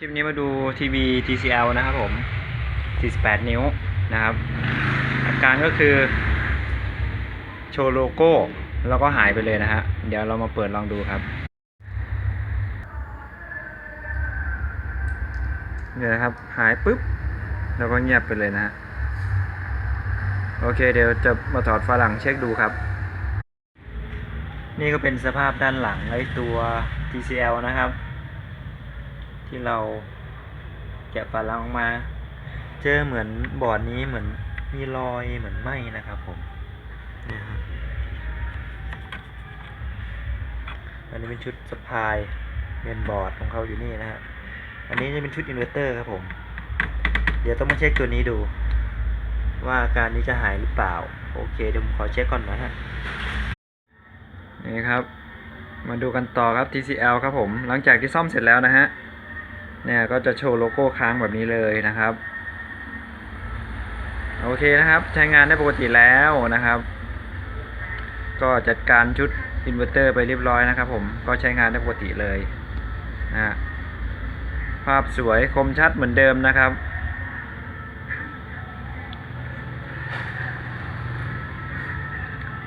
คลิปนี้มาดูทีวี TCL นะครับผม 48 นิ้วนะครับ อาการก็คือ โชว์โลโก้ แล้วก็หายไปเลยนะฮะ เดี๋ยวเรามาเปิดลองดูครับ เนี่ยนะครับ หายปุ๊บ แล้วก็เงียบไปเลยนะฮะ โอเค เดี๋ยวจะมาถอดฝาหลังเช็คดูครับ นี่ก็เป็นสภาพด้านหลังไอ้ตัว TCL นะครับ ที่เราแกะฝาลังออกมา เจอเหมือนบอร์ดนี้เหมือนมีรอยเหมือนไหมนะครับผมนี่ครับอันนี้เป็นชุดสปายเมนบอร์ดของเขาอยู่นี่นะฮะอันนี้จะเป็นชุดอินเวอร์เตอร์ครับผม เดี๋ยวต้องมาเช็คตัวนี้ดู ว่าอาการนี้จะหายหรือเปล่า โอเคเดี๋ยวผมขอเช็คก่อนนะฮะนี่ครับ มาดูกันต่อครับ TCL ครับผม หลังจากที่ซ่อมเสร็จแล้วนะฮะ เนี่ยก็จะโชว์โลโก้ค้างแบบนี้เลยนะครับ โอเคนะครับใช้งานได้ปกติแล้วนะครับ ก็จัดการชุดอินเวอร์เตอร์ไปเรียบร้อยนะครับ ผมก็ใช้งานได้ปกติเลยนะภาพสวยคมชัดเหมือนเดิมนะครับ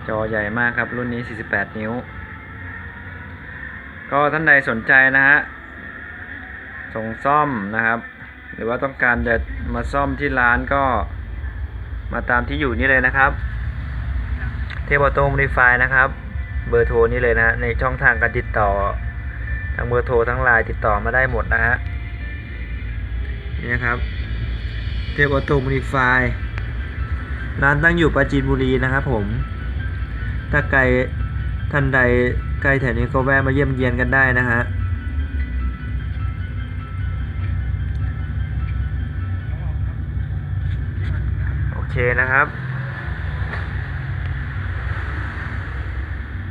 จอใหญ่มากครับรุ่นนี้ 48 นิ้ว ก็ท่านใดสนใจนะฮะ ส่งซ่อมนะครับ หรือว่าต้องการจะมาซ่อมที่ร้านก็มาตามที่อยู่นี่เลยนะครับ เทปอโต้ม d ดิฟายนะครับ เบอร์โทรนี่เลยนะ ในช่องทางการติดต่อ ทั้งเบอร์โทรทั้งไลน์ติดต่อมาได้หมดนะฮะนี่นะครับ เทปอโต้ม d ดิฟายร้านตั้งอยู่ปราจีนบุรีนะครับผม ถ้าไกลท่านใดใกล้แถวนี้ก็แวะมาเยี่ยมเยียนกันได้นะฮะ เคนะครับ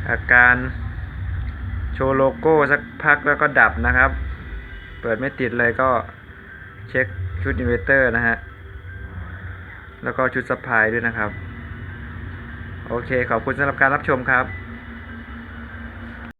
อาการโชว์โลโก้สักพักแล้วก็ดับนะครับ เปิดไม่ติดเลยก็เช็คชุดอินเวอร์เตอร์นะฮะ แล้วก็ชุดสปายด้วยนะครับ โอเคขอบคุณสำหรับการรับชมครับ